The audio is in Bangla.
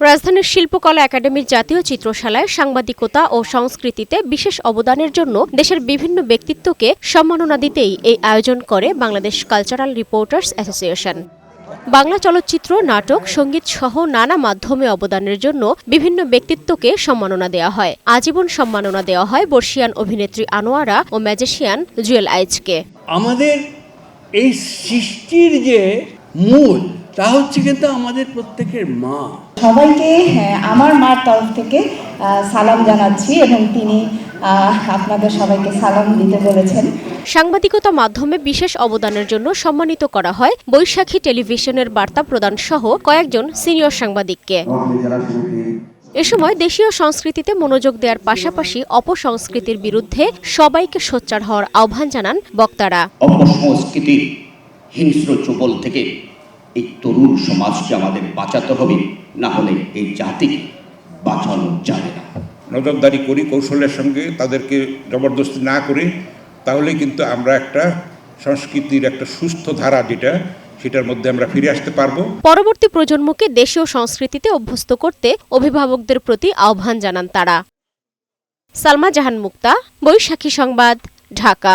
রাজধানীর শিল্পকলা একাডেমির জাতীয় চিত্রশালায় সাংবাদিকতা ও সংস্কৃতিতে বিশেষ অবদানের জন্য দেশের বিভিন্ন ব্যক্তিত্বকে সম্মাননা দিতেই এই আয়োজন করে Bangladesh cultural reporters association. Bangla চলচ্চিত্র, নাটক, সংগীত সহ নানা মাধ্যমে অবদানের জন্য বিভিন্ন ব্যক্তিত্বকে সম্মাননা দেওয়া হয়। আজীবন সম্মাননা দেওয়া হয় বর্ষিয়ান অভিনেত্রী আনোয়ারা ও ম্যাজিশিয়ান জুয়েল আইজকে আমাদের এই সৃষ্টির যে মূল তা হচ্ছে কিন্তু আমাদের প্রত্যেকের মা। সবাইকে হ্যাঁ, আমার মার তরফ থেকে সালাম জানাচ্ছি এবং তিনি আপনাদের সবাইকে সালাম দিতে বলেছেন। সাংবাদিকতা মাধ্যমে বিশেষ অবদানের জন্য সম্মানিত করা হয় বৈশাখী টেলিভিশনের বার্তা প্রদান সহ কয়েকজন সিনিয়র সাংবাদিককে। এ সময় দেশীয় সংস্কৃতিতে মনোযোগ দেওয়ার পাশাপাশি অপসংস্কৃতির বিরুদ্ধে সবাইকে সোচ্চার হওয়ার আহ্বান জানান বক্তারা। অপসংস্কৃতির হিংস্র চুপল থেকে এই তরুণ সমাজকে আমাদের বাঁচাতে হবে না হলে এই জাতি বাঁচানো যাবে না। নজরদারি করি কৌশলের সঙ্গে তাদেরকে জবরদস্তি না করে তাহলে কিন্তু আমরা একটা সংস্কৃতির একটা সুস্থ ধারা যেটা সেটার মধ্যে আমরা ফিরে আসতে পারব। পরবর্তী প্রজন্মকে দেশীয় সংস্কৃতিতে অভ্যস্ত করতে অভিভাবকদের প্রতি আহ্বান জানান তারা। সালমা জাহান মুক্তা বৈশাখী সংবাদ ঢাকা।